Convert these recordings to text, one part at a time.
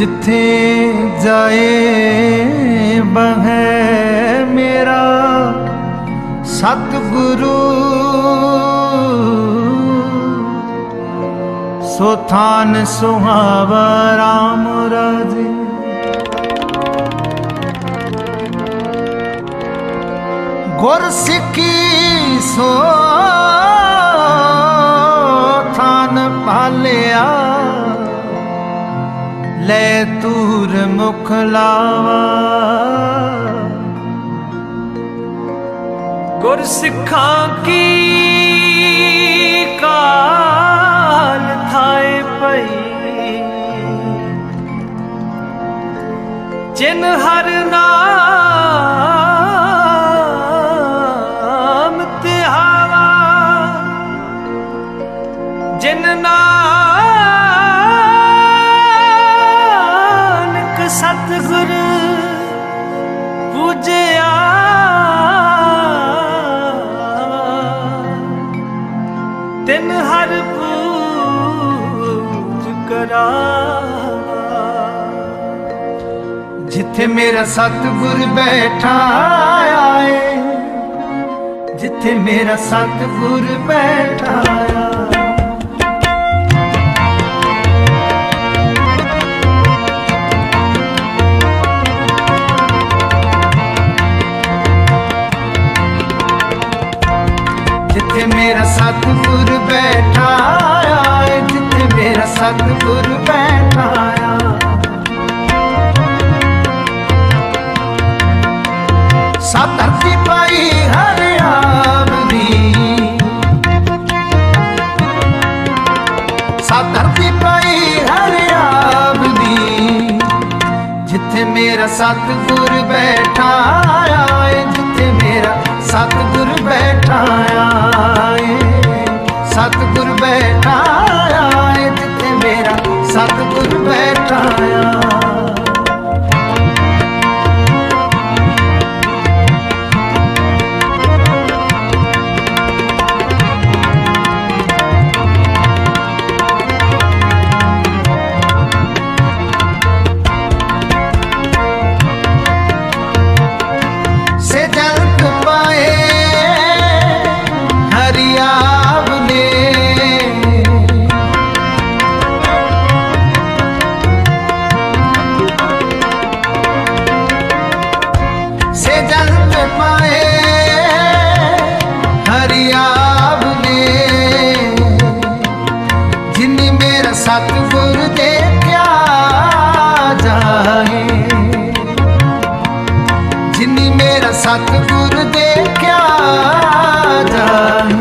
ਜਿੱਥੇ ਜਾਏ ਬਹੈ ਮੇਰਾ ਸਤਿਗੁਰੂ। ਸੋ ਥਾਨ ਸੁਹਾਵਾ ਰਾਮ ਰਾਜੇ। ਗੁਰ ਸਿੱਖੀ ਸੋ ਥਾਨ ਪਾਲਿਆ। ਲੈ ਤੂਰ ਮੁਖ ਲਾਵਾ। ਗੁਰ ਸਿੱਖਾਂ ਕੀ ਕਾਲ ਥਾਏ ਪਈ। ਜਿਨ ਹਰ ਨਾਮ ਹਰ ਪੂਜ ਕਰਾ। ਜਿੱਥੇ ਮੇਰਾ ਸਤਿਗੁਰ ਬੈਠਾ ਆਏ, ਜਿੱਥੇ ਮੇਰਾ ਸਤਿਗੁਰ ਬੈਠਾ ਆਇਆ ਜਿੱਥੇ ਮੇਰਾ ਸਤਿਗੁਰ ਸਤਿਗੁਰ ਬੈਠਾ ਆਇਆ ਸਭ ਧਰਤੀ ਪਾਈ ਹਰਿਆਵਲੀ ਸਭ ਧਰਤੀ ਪਾਈ ਦੀ। ਜਿੱਥੇ ਮੇਰਾ ਸਤਿਗੁਰ ਬੈਠਾ ਆਏ ਜਿੱਥੇ ਮੇਰਾ ਸਤਿਗੁਰ ਬੈਠਾ ਆਏ ਸਤਿਗੁਰ ਬੈਠਾ ਸਤਿਗੁਰ ਬੈਠਾ ਸਤਿਗੁਰ ਦੇ ਪਿਆ ਜਾਏ ਜਿਨੀ ਮੇਰਾ ਸਤਿਗੁਰ ਦੇਖਿਆ ਜਾਏ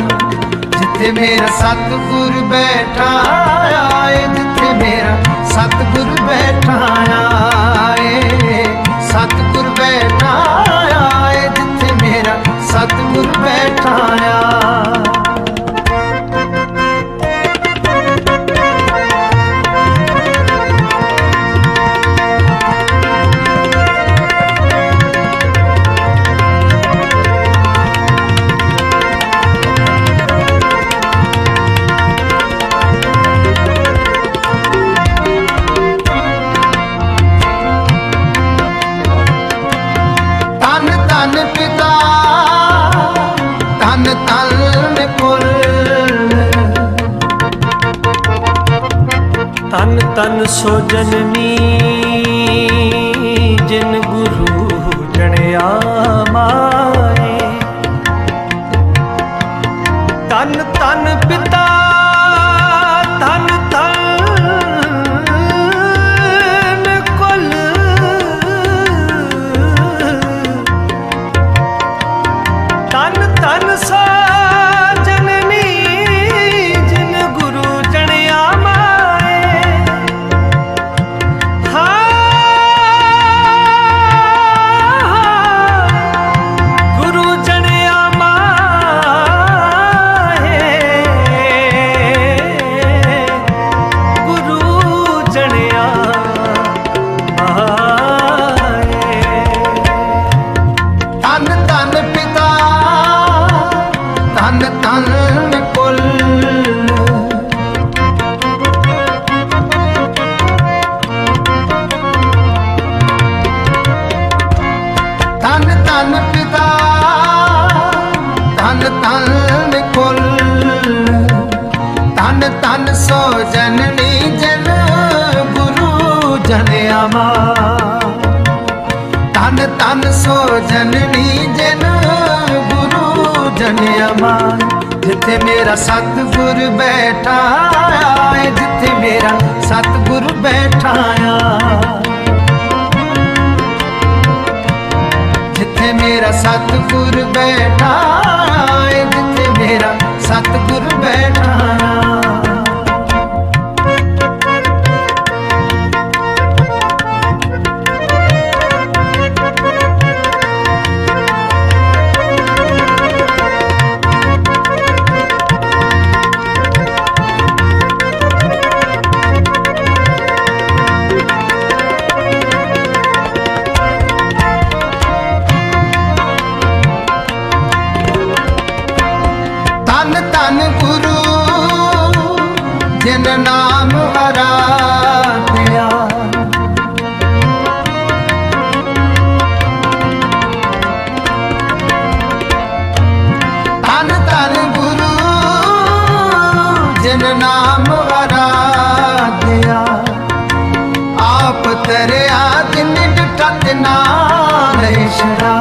ਜਿੱਥੇ ਮੇਰਾ ਸਤਿਗੁਰ ਬੈਠਾ ਸੋ ਜਨਮੀ ਜਿਨ ਗੁਰੂ ਜਣਿਆ ਮਾਏ। ਤਨ ਤਨ ਪਿਤਾ ਧਨ ਪਿਤਾ, ਧਨ ਧਨ ਕੁਲ। ਧਨ ਧਨ ਸੋ ਜਨਨੀ ਜਨ, ਗੁਰੂ ਜਨ ਆਵਾ ਧਨ ਧਨ ਸੋ ਜਨਨੀ ਜਨ, ਗੁਰੂ ਜਨ ਆਵਾ ਜਿੱਥੇ ਮੇਰਾ ਸਤਿਗੁਰ ਬੈਠਾ ਆਏ ਜਿੱਥੇ ਮੇਰਾ ਸਤਿਗੁਰ ਬੈਠਾ ਆ ਮੇਰਾ ਸਤਿਗੁਰ ਬੈਠਾ ਏ ਜਿੱਥੇ ਮੇਰਾ ਸਤਿਗੁਰ ਬੈਠਾ ਨਾਮ ਅਰਾਧਿਆ ਤਨ ਤਨ ਗੁਰੂ ਜਿਨ ਨਾਮ ਅਰਾਧਿਆ ਆਪ ਤਰਿਆ ਜਿਨ ਡਟਾ ਤਿਨਾ ਲੈ ਸ਼ਰਾ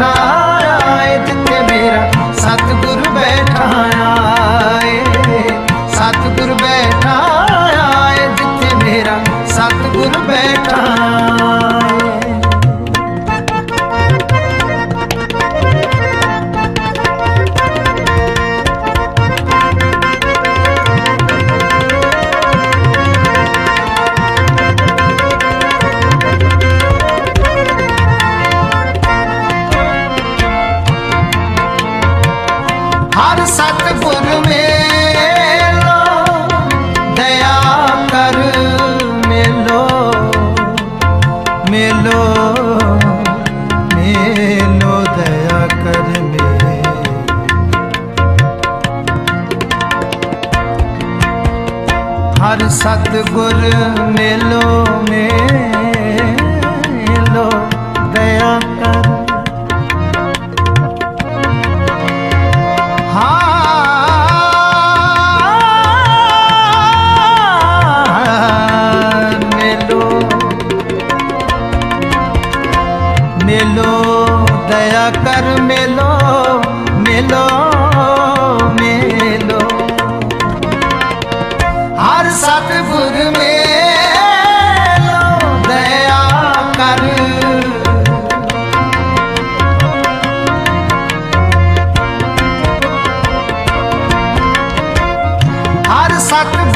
ਬੈਠਾ ਮੇਲੋ ਦਇਆ ਕਰ ਮੇਰੇ ਹਰ ਸਤਿਗੁਰ ਮੇਲੋ ਮੇ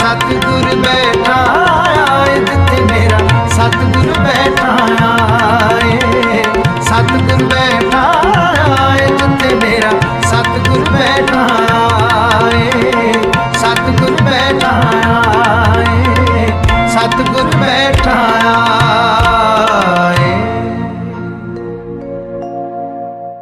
সাথে